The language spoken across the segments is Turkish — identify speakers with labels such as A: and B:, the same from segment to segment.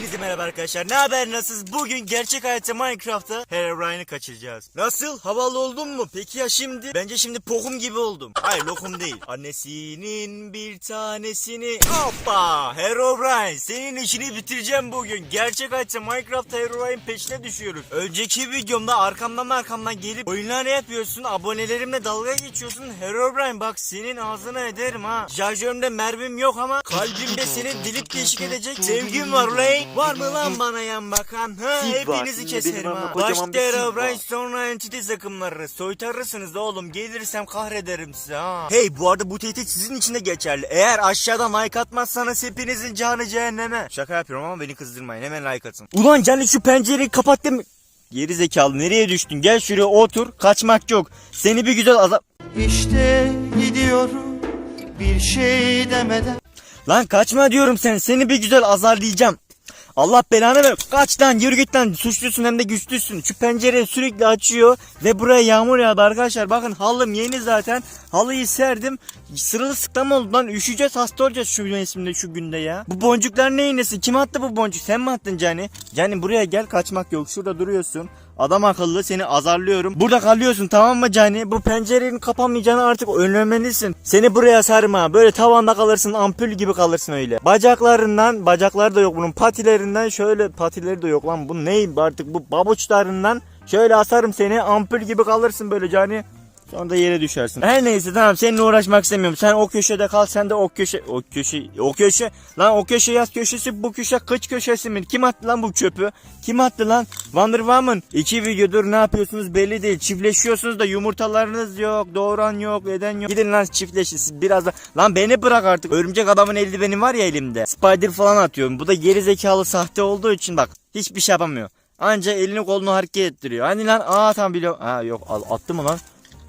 A: Hepinize merhaba arkadaşlar. Ne haber nasılsınız? Bugün gerçek hayatta Minecraft'ta Herobrine'i kaçıracağız. Nasıl? Havalı oldun mu? Peki ya şimdi? Bence şimdi pokum gibi oldum. Hayır lokum değil. Annesinin bir tanesini... Hoppa! Herobrine senin işini bitireceğim bugün. Gerçek hayatta Minecraft'ta Herobrine peşine düşüyoruz. Önceki videomda arkamdan arkamdan gelip oyunlar yapıyorsun. Abonelerimle dalga geçiyorsun. Herobrine bak senin ağzına ederim ha. Şarjörümde mermim yok ama kalbimde seni dilip deşik edecek sevgim var ulan. Var mı lan bana yan bakan? Ha
B: Sid var.
A: hepinizi keserim ha.
B: kocaman bir
A: Başta
B: sid
A: Herobrine
B: var.
A: sonra entity takımları. Soytarırsınız oğlum. Gelirsem kahrederim size ha. Hey bu arada bu tehdit sizin için de geçerli. Eğer aşağıdan like atmazsanız hepinizin canı cehenneme. Şaka yapıyorum ama beni kızdırmayın. Hemen like atın. Ulan Canlı şu pencereyi kapat deme. Geri zekalı nereye düştün? Gel şuraya otur. Kaçmak yok. Seni bir güzel azap...
C: İşte gidiyorum bir şey demeden
A: Lan kaçma diyorum sen. Seni bir güzel azarlayacağım. Allah belanı ver. Kaç lan yürü git lan. Suçlusun hem de güçlüsün. Şu pencereyi sürekli açıyor. Ve buraya yağmur yağdı arkadaşlar. Bakın halım yeni zaten. Halıyı serdim. Sırılsıklam oldu lan. Üşüyeceğiz hasta olacağız şu mevsimde şu günde ya. Bu boncuklar ne iğnesi? Kim attı bu boncuk? Sen mi attın Cani? Cani buraya gel kaçmak yok. Şurada duruyorsun. Adam akıllı seni azarlıyorum. Burada kalıyorsun tamam mı Cani? Bu pencerenin kapanmayacağını artık önlemelisin. Seni buraya sarma. Böyle tavanda kalırsın ampul gibi kalırsın öyle. Bacaklarından bacakları da yok bunun patilerinden şöyle patileri de yok lan. Bu neyim artık bu babuçlarından şöyle asarım seni ampul gibi kalırsın böyle Cani. Sonra da yere düşersin. Her neyse tamam seninle uğraşmak istemiyorum. Sen o köşede kal sen de o köşe o köşe o köşe lan o köşe yaz köşesi bu köşe kıç köşesi mi? Kim attı lan bu çöpü? Kim attı lan? Wonder Woman. İki videodur ne yapıyorsunuz belli değil. Çiftleşiyorsunuz da yumurtalarınız yok. Doğuran yok. Eden yok. Gidin lan çiftleşin biraz da. Lan beni bırak artık. Örümcek adamın eldiveni var ya elimde. Spider falan atıyorum. Bu da geri zekalı sahte olduğu için bak. Hiçbir şey yapamıyor. Anca elini kolunu hareket ettiriyor. Hani lan aa tamam biliyorum. Ha yok attı mı lan?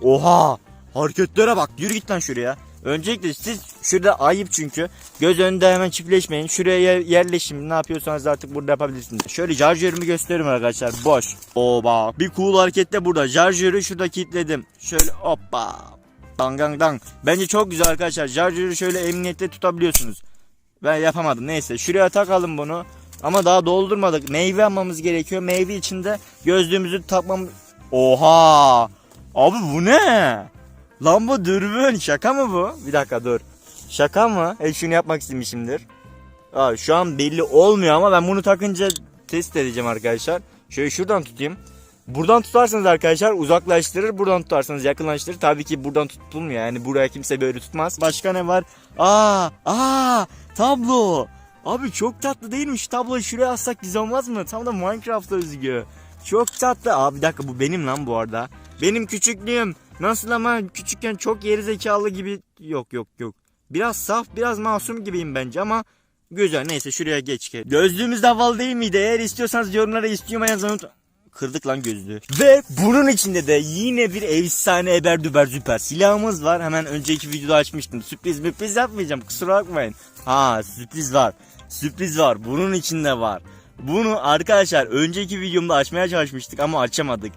A: Oha! Hareketlere bak. Yürü git lan şuraya. Öncelikle siz şurada ayıp çünkü. Göz önünde hemen çiftleşmeyin. Şuraya yer- yerleşin. Ne yapıyorsanız artık burada yapabilirsiniz. Şöyle şarjörümü gösteriyorum arkadaşlar. Boş. O bak. Bir cool hareket de burada. Şarjörü şurada kilitledim. Şöyle hoppa. Dang dang dang. Bence çok güzel arkadaşlar. Şarjörü şöyle emniyette tutabiliyorsunuz. Ben yapamadım. Neyse şuraya takalım bunu. Ama daha doldurmadık. Meyve almamız gerekiyor. Meyve içinde gözlüğümüzü takmamız... Oha! Abi bu ne? Lan bu dürbün şaka mı bu? Bir dakika dur. Şaka mı? E şunu yapmak istemişimdir. Aa, şu an belli olmuyor ama ben bunu takınca test edeceğim arkadaşlar. Şöyle şuradan tutayım. Buradan tutarsanız arkadaşlar uzaklaştırır. Buradan tutarsanız yakınlaştırır. Tabii ki buradan tutulmuyor. Yani buraya kimse böyle tutmaz. Başka ne var? Aa, aa, tablo. Abi çok tatlı değil mi? Şu tabloyu şuraya assak güzel olmaz mı? Tam da Minecraft'a özgü. Çok tatlı. Abi bir dakika bu benim lan bu arada. Benim küçüklüğüm. Nasıl ama küçükken çok geri zekalı gibi. Yok yok yok. Biraz saf biraz masum gibiyim bence ama güzel. Neyse şuraya geç. Gözlüğümüz de havalı değil miydi? Eğer istiyorsanız yorumlara istiyorum yazın. Kırdık lan gözlüğü. Ve bunun içinde de yine bir efsane eber düber süper silahımız var. Hemen önceki videoda açmıştım. Sürpriz müpriz yapmayacağım kusura bakmayın. Ha sürpriz var. Sürpriz var. Bunun içinde var. Bunu arkadaşlar önceki videomda açmaya çalışmıştık ama açamadık.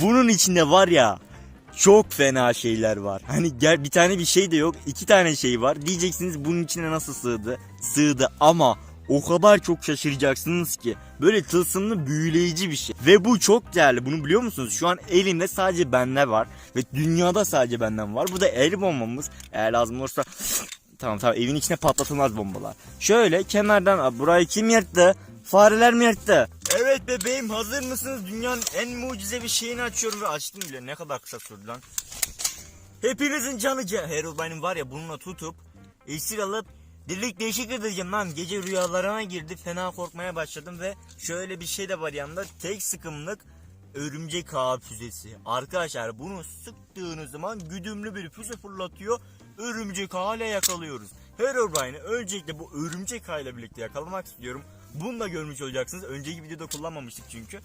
A: Bunun içinde var ya çok fena şeyler var. Hani gel bir tane bir şey de yok. iki tane şey var. Diyeceksiniz bunun içine nasıl sığdı? Sığdı ama o kadar çok şaşıracaksınız ki. Böyle tılsımlı büyüleyici bir şey. Ve bu çok değerli. Bunu biliyor musunuz? Şu an elimde sadece bende var. Ve dünyada sadece benden var. Bu da el bombamız. Eğer lazım olursa... Tamam tamam evin içine patlatılmaz bombalar. Şöyle kenardan burayı kim yırttı? Fareler mi yırttı? Evet bebeğim hazır mısınız? Dünyanın en mucize bir şeyini açıyorum ve açtım bile. Ne kadar kısa sürdü lan. Hepinizin canı ce... Herobrine'in var ya bununla tutup esir alıp Dirlik değişik edeceğim lan. Gece rüyalarına girdi. Fena korkmaya başladım ve şöyle bir şey de var yanında. Tek sıkımlık örümcek ağı füzesi. Arkadaşlar bunu sıktığınız zaman güdümlü bir füze fırlatıyor. Örümcek ağıyla yakalıyoruz. Herobrine'i öncelikle bu örümcek ağıyla birlikte yakalamak istiyorum. Bununla görmüş olacaksınız. Önceki videoda kullanmamıştık çünkü.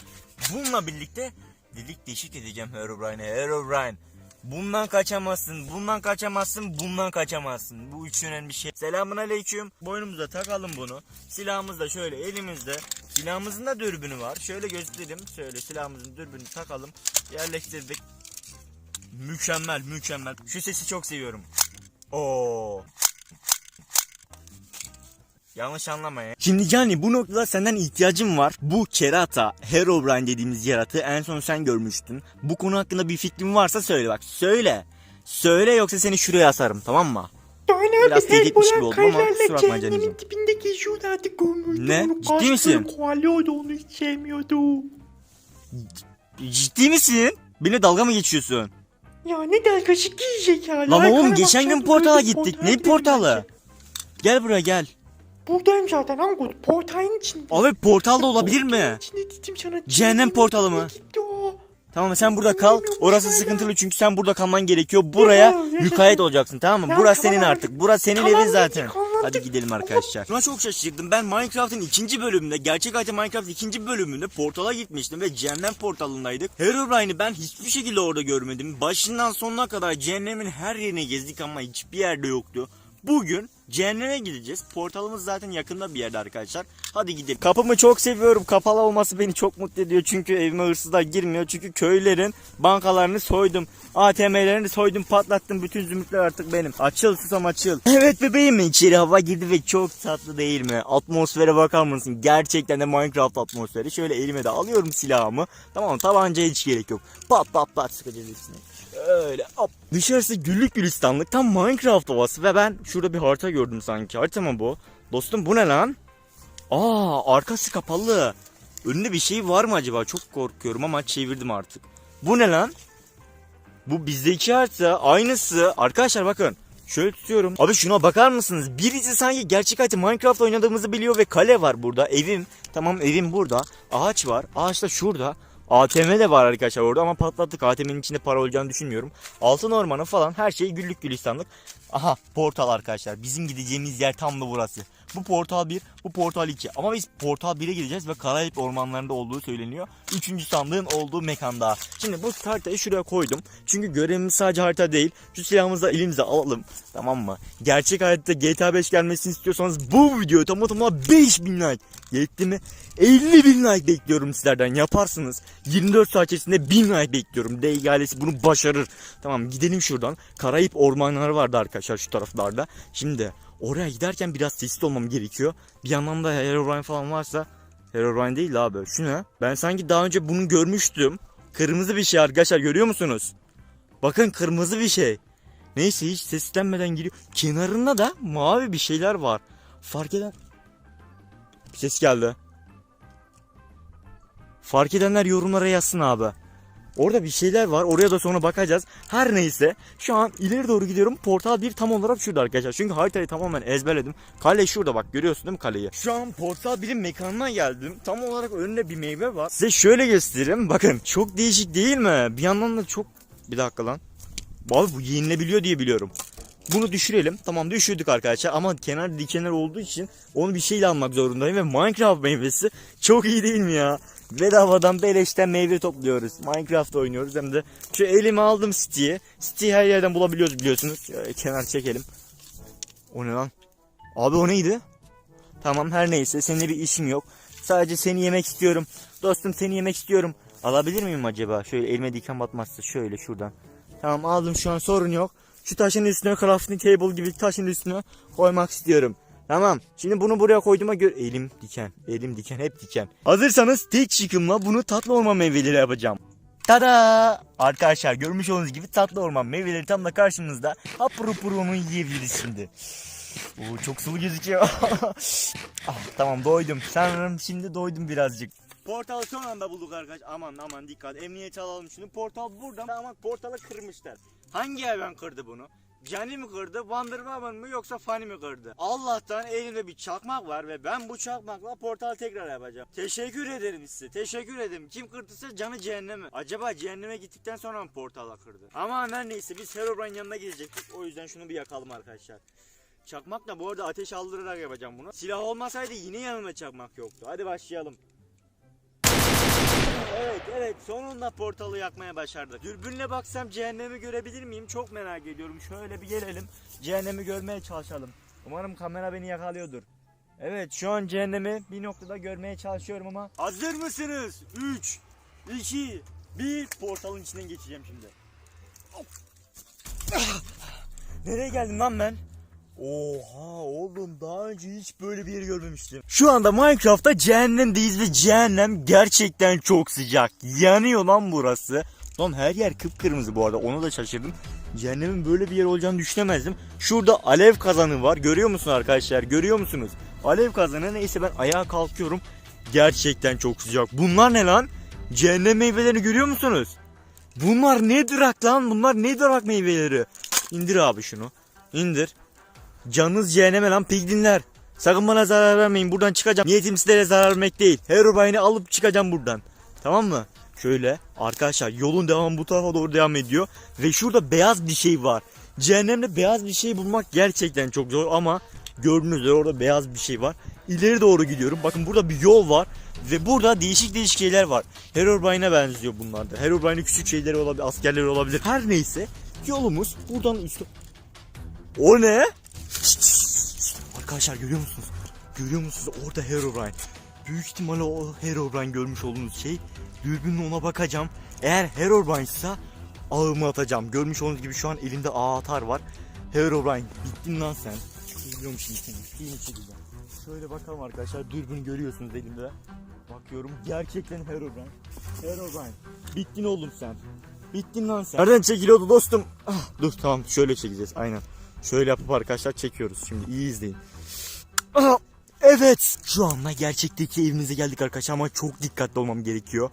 A: Bununla birlikte delik deşik edeceğim Herobrine'e. Herobrine. Bundan kaçamazsın, bundan kaçamazsın, bundan kaçamazsın. Bu üç önemli şey. Selamun aleyküm. Boynumuza takalım bunu. Silahımız da şöyle elimizde. Silahımızın da dürbünü var. Şöyle göstereyim. Şöyle silahımızın dürbünü takalım. Yerleştirdik. Mükemmel, mükemmel. Şu sesi çok seviyorum. Oo. Yanlış anlama ya. Şimdi Cani bu noktada senden ihtiyacım var. Bu kerata, Herobrine dediğimiz yaratığı en son sen görmüştün. Bu konu hakkında bir fikrin varsa söyle bak. Söyle. Söyle yoksa seni şuraya asarım tamam mı? Biraz
B: abi
A: tehdit etmiş gibi
B: Hellboy
A: oldum ama kusura bakma
B: cehennemin
A: Canicim.
B: dibinde geziyorlardı görmüyordu.
A: Ne?
B: Onu
A: Ciddi misin?
B: Kovalıyordu onu hiç sevmiyordu.
A: Ciddi misin? Beni dalga mı geçiyorsun?
B: Ya ne dalgası gerizekalı.
A: Lan oğlum geçen gün portala gittik. Ne portalı? Gel buraya gel.
B: Buradayım zaten Angut. Portalın içinde.
A: Abi portal da olabilir mi?
B: İçinde sana.
A: Cehennem portalı mı?
B: Gitti o.
A: Tamam sen burada kal.
B: Bilmiyorum,
A: Orası
B: söyle.
A: sıkıntılı çünkü sen burada kalman gerekiyor. Buraya
B: Ya, ya,
A: mükayet olacaksın tamam mı?
B: Ya,
A: Burası
B: tamam
A: senin
B: artık.
A: artık. Burası senin
B: Tamam
A: evin zaten. Hadi gidelim arkadaşlar. Buna çok şaşırdım. Ben Minecraft'ın ikinci bölümünde, gerçek hayatı Minecraft ikinci bölümünde portala gitmiştim ve cehennem portalındaydık. Herobrine'i ben hiçbir şekilde orada görmedim. Başından sonuna kadar cehennemin her yerine gezdik ama hiçbir yerde yoktu. Bugün cehenneme gideceğiz. Portalımız zaten yakında bir yerde arkadaşlar. Hadi gidelim. Kapımı çok seviyorum. Kapalı olması beni çok mutlu ediyor. Çünkü evime hırsızlar girmiyor. Çünkü köylerin bankalarını soydum. ATM'lerini soydum patlattım. Bütün zümrütler artık benim. Açıl susam açıl. Evet bebeğim içeri hava girdi ve çok tatlı değil mi? Atmosfere bakar mısın? Gerçekten de Minecraft atmosferi. Şöyle elime de alıyorum silahımı. Tamam tabancaya hiç gerek yok. Pat pat pat sıkacağız hepsini. Öyle hop. Dışarısı güllük gülistanlık tam Minecraft havası ve ben şurada bir harita gördüm sanki. Harita mı bu? Dostum bu ne lan? Aa arkası kapalı. Önünde bir şey var mı acaba? Çok korkuyorum ama çevirdim artık. Bu ne lan? Bu bizdeki harita aynısı. Arkadaşlar bakın. Şöyle tutuyorum. Abi şuna bakar mısınız? Birisi sanki gerçek hayatı Minecraft oynadığımızı biliyor ve kale var burada. Evim. Tamam evim burada. Ağaç var. Ağaç da şurada. ATM de var arkadaşlar orada ama patlattık. ATM'nin içinde para olacağını düşünmüyorum. Altın ormanı falan her şey güllük gülistanlık. Aha portal arkadaşlar. Bizim gideceğimiz yer tam da burası. Bu portal 1, bu portal 2. Ama biz portal 1'e gideceğiz ve Karayip ormanlarında olduğu söyleniyor. Üçüncü sandığın olduğu mekanda. Şimdi bu haritayı şuraya koydum. Çünkü görevimiz sadece harita değil. Şu silahımızı da elimize alalım. Tamam mı? Gerçek hayatta GTA 5 gelmesini istiyorsanız bu videoyu tam tamına 5000 like. Yetti mi? 50 bin like bekliyorum sizlerden. Yaparsınız. 24 saat içerisinde 1000 like bekliyorum. DG ailesi bunu başarır. Tamam gidelim şuradan. Karayip ormanları vardı arkadaşlar şu taraflarda. Şimdi oraya giderken biraz sessiz olmam gerekiyor. Bir yandan da Herobrine falan varsa Herobrine değil abi. Şu ne? Ben sanki daha önce bunu görmüştüm. Kırmızı bir şey arkadaşlar görüyor musunuz? Bakın kırmızı bir şey. Neyse hiç seslenmeden giriyor. Kenarında da mavi bir şeyler var. Fark eden... Bir ses geldi. Fark edenler yorumlara yazsın abi. Orada bir şeyler var. Oraya da sonra bakacağız. Her neyse. Şu an ileri doğru gidiyorum. Portal 1 tam olarak şurada arkadaşlar. Çünkü haritayı tamamen ezberledim. Kale şurada bak. Görüyorsun değil mi kaleyi? Şu an Portal 1'in mekanına geldim. Tam olarak önünde bir meyve var. Size şöyle göstereyim. Bakın çok değişik değil mi? Bir yandan da çok... Bir dakika lan. Abi bu yenilebiliyor diye biliyorum. Bunu düşürelim. Tamam düşürdük arkadaşlar ama kenar dikenler olduğu için onu bir şeyle almak zorundayım ve Minecraft meyvesi çok iyi değil mi ya? Bedavadan beleşten meyve topluyoruz. Minecraft oynuyoruz hem de şu elime aldım City'yi. City'yi her yerden bulabiliyoruz biliyorsunuz. Şöyle kenar çekelim. O ne lan? Abi o neydi? Tamam her neyse seninle bir işim yok. Sadece seni yemek istiyorum. Dostum seni yemek istiyorum. Alabilir miyim acaba? Şöyle elime diken batmazsa şöyle şuradan. Tamam aldım şu an sorun yok. Şu taşın üstüne crafting table gibi taşın üstüne koymak istiyorum. Tamam. Şimdi bunu buraya koyduğuma göre elim diken, elim diken, hep diken. Hazırsanız tek çıkımla bunu tatlı orman meyveleri yapacağım. Tada! Arkadaşlar görmüş olduğunuz gibi tatlı orman meyveleri tam da karşımızda. Hapur hapur onu yiyebiliriz şimdi. Oo, çok sulu gözüküyor. ah, tamam doydum. Sanırım şimdi doydum birazcık. Portalı son anda bulduk arkadaş. Aman aman dikkat. Emniyete alalım şunu. Portal burada ama portalı kırmışlar. Hangi hayvan kırdı bunu? Cani mi kırdı, Wonder Woman mı yoksa Fanny mi kırdı? Allah'tan elimde bir çakmak var ve ben bu çakmakla portal tekrar yapacağım. Teşekkür ederim size. Teşekkür ederim. Kim kırdıysa canı cehenneme. Acaba cehenneme gittikten sonra mı portala kırdı? Ama her neyse biz Herobrine yanına gidecektik. O yüzden şunu bir yakalım arkadaşlar. Çakmakla bu arada ateş aldırarak yapacağım bunu. Silah olmasaydı yine yanımda çakmak yoktu. Hadi başlayalım. Evet evet sonunda portalı yakmaya başardık. Dürbünle baksam cehennemi görebilir miyim? Çok merak ediyorum. Şöyle bir gelelim. Cehennemi görmeye çalışalım. Umarım kamera beni yakalıyordur. Evet şu an cehennemi bir noktada görmeye çalışıyorum ama. Hazır mısınız? 3, 2, 1 portalın içinden geçeceğim şimdi. Nereye geldim lan ben? Oha oğlum daha önce hiç böyle bir yer görmemiştim. Şu anda Minecraft'ta cehennemdeyiz ve cehennem gerçekten çok sıcak. Yanıyor lan burası. Lan her yer kıpkırmızı bu arada onu da şaşırdım. Cehennemin böyle bir yer olacağını düşünemezdim. Şurada alev kazanı var. Görüyor musun arkadaşlar? Görüyor musunuz? Alev kazanı neyse ben ayağa kalkıyorum. Gerçekten çok sıcak. Bunlar ne lan? Cehennem meyvelerini görüyor musunuz? Bunlar ne durak lan? Bunlar ne durak meyveleri? İndir abi şunu. İndir. Canınız cehenneme lan piglinler. Sakın bana zarar vermeyin. Buradan çıkacağım. Niyetim sizlere zarar vermek değil. Herobrine'i alıp çıkacağım buradan. Tamam mı? Şöyle arkadaşlar yolun devamı bu tarafa doğru devam ediyor. Ve şurada beyaz bir şey var. Cehennemde beyaz bir şey bulmak gerçekten çok zor ama gördüğünüz üzere orada beyaz bir şey var. İleri doğru gidiyorum. Bakın burada bir yol var. Ve burada değişik değişik şeyler var. Herobrine'e benziyor bunlar da. Herobrine'in küçük şeyleri olabilir, askerleri olabilir. Her neyse yolumuz buradan üstü. O ne? Arkadaşlar görüyor musunuz? Görüyor musunuz? Orada Herobrine. Büyük ihtimalle o Herobrine görmüş olduğunuz şey. Dürbünle ona bakacağım. Eğer Herobrine ise ağımı atacağım. Görmüş olduğunuz gibi şu an elimde ağ atar var. Herobrine bittin lan sen. Biliyorum şimdi seni. Yeni çekeceğim. Şöyle bakalım arkadaşlar. Dürbün görüyorsunuz elimde. Bakıyorum. Gerçekten Herobrine. Herobrine. Bittin oğlum sen. Bittin lan sen. Nereden çekiliyordu dostum? Ah, dur tamam şöyle çekeceğiz aynen. Şöyle yapıp arkadaşlar çekiyoruz. Şimdi iyi izleyin. Evet. Şu anda gerçekteki evimize geldik arkadaşlar ama çok dikkatli olmam gerekiyor.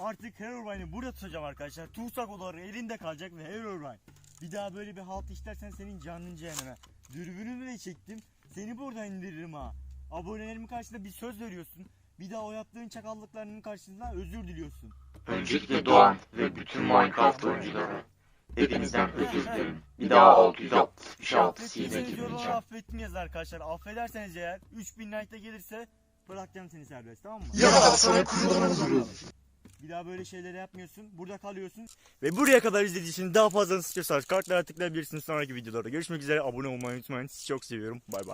A: Artık Herobrine'i burada tutacağım arkadaşlar. Tutsak odaları elinde kalacak ve Herobrine. Bir daha böyle bir halt işlersen senin canın cehenneme. Dürbünümü de çektim. Seni buradan indiririm ha. Abonelerimin karşısında bir söz veriyorsun. Bir daha o yaptığın çakallıklarının karşısında özür diliyorsun.
D: Öncelikle Doğan ve bütün Minecraft oyuncuları hepinizden özür dilerim. Bir daha 666 sine girmeyeceğim.
A: affettim yaz arkadaşlar. Affederseniz eğer 3000 like'da gelirse bırakacağım seni serbest tamam mı?
D: Ya sana kurban olurum.
A: Bir daha böyle şeyleri yapmıyorsun. Burada kalıyorsun. Ve buraya kadar izlediğiniz için daha fazlasını istiyorsanız kartlara tıklayabilirsiniz sonraki videolarda. Görüşmek üzere. Abone olmayı unutmayın. Sizi çok seviyorum. Bay bay.